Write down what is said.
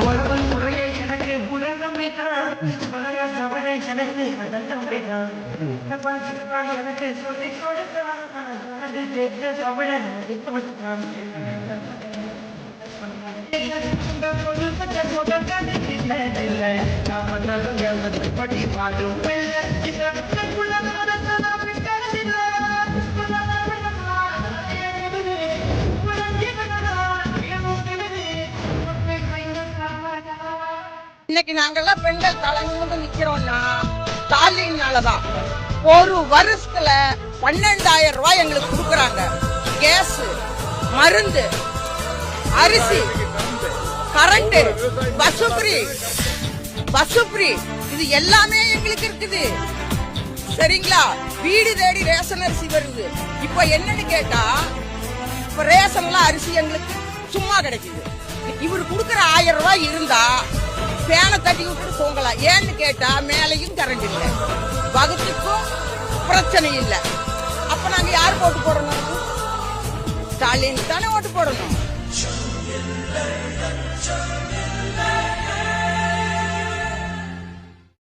ஒருவன் முறையை எனக்கு புலகமிட்டான் பழைய சபனை எனக்கு வதந்தமிட்டான் எனக்கு சொல்லி கொடுத்தான் அது தெரிஞ்ச சபழன் கொடுத்தான் படி பாடும் இன்னைக்கு நாங்கெல்லாம் பெண்கள் தலைமுறை நிக்கிறோம்னா ஸ்டாலின்னாலதான் ஒரு வருஷத்துல பன்னெண்டாயிரம் ரூபாய் எங்களுக்கு கொடுக்குறாங்க. கேஸ் மருந்து அரிசி current bus free bus free இது எல்லாமே எங்களுக்கு இருக்குது. சரிங்களா? வீடு தேடி ரேஷன் அரிசி வருது. இப்ப என்னன்னு கேட்டா இப்ப ரேஷன்லாம் அரிசி எங்களுக்கு சும்மா கிடைக்குது. இவர் கொடுக்குற ஆயிரம் ரூபாய் இருந்தா விட்டு தூங்கலாம் ஏன்னு கேட்டா மேலையும் கரண்ட் இல்லை. வகுப்புக்கும் பிரச்சனை இல்லை. அப்ப நாங்க யார் ஓட்டு போடணும்? ஸ்டாலின் தானே ஓட்டு போடணும்.